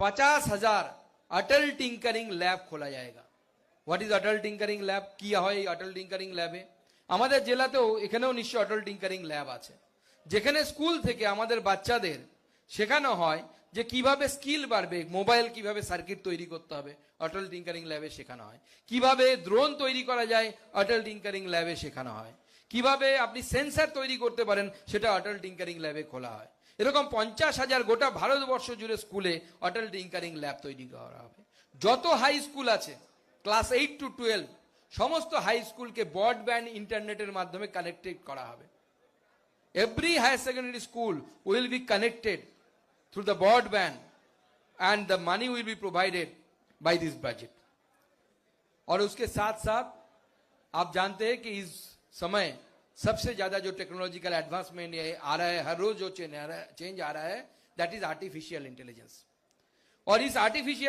पचास हजार अटल tinkering lab खोला जाएगा what is Atal tinkering lab কি হয় এই অটল টিঙ্কারিং ল্যাবে আমাদের জেলাতেও এখানেও নিশ্চয় অটল টিঙ্কারিং ল্যাব আছে যেখানে স্কুল থেকে আমাদের বাচ্চাদের শেখানো হয় যে কিভাবে স্কিল বাড়বে মোবাইল কিভাবে সার্কিট তৈরি করতে হবে অটল টিঙ্কারিং ল্যাবে শেখানো হয় কিভাবে ড্রোন তৈরি করা যায় অটল টিঙ্কারিং ল্যাবে শেখানো হয় কিভাবে আপনি সেন্সার তৈরি করতে পারেন সেটা অটল টিঙ্কারিং ল্যাবে খোলা হয় এরকম পঞ্চাশ হাজার গোটা ভারতবর্ষ জুড়ে স্কুলে অটল টিঙ্কারিং ল্যাব তৈরি করা হবে যত হাই স্কুল আছে ক্লাস এইট টু টুয়েলভ সমস্ত হাই স্কুলকে ব্রডব্যান্ড ইন্টারনেটের মাধ্যমে কানেক্টেড করা হবে every higher secondary school will be connected through the broadband and the money will be provided by this budget और उसके साथ साथ आप जानते हैं कि इस समय सबसे ज़्यादा जो टेक्नोलॉजिकल एडवांसमेंट आ रहा है, हर रोज जो चेंज आ रहा है चेंज आ रहा है दैट इज़ आर्टिफिशियल इंटेलिजेंस और इस आर्टिफिशियल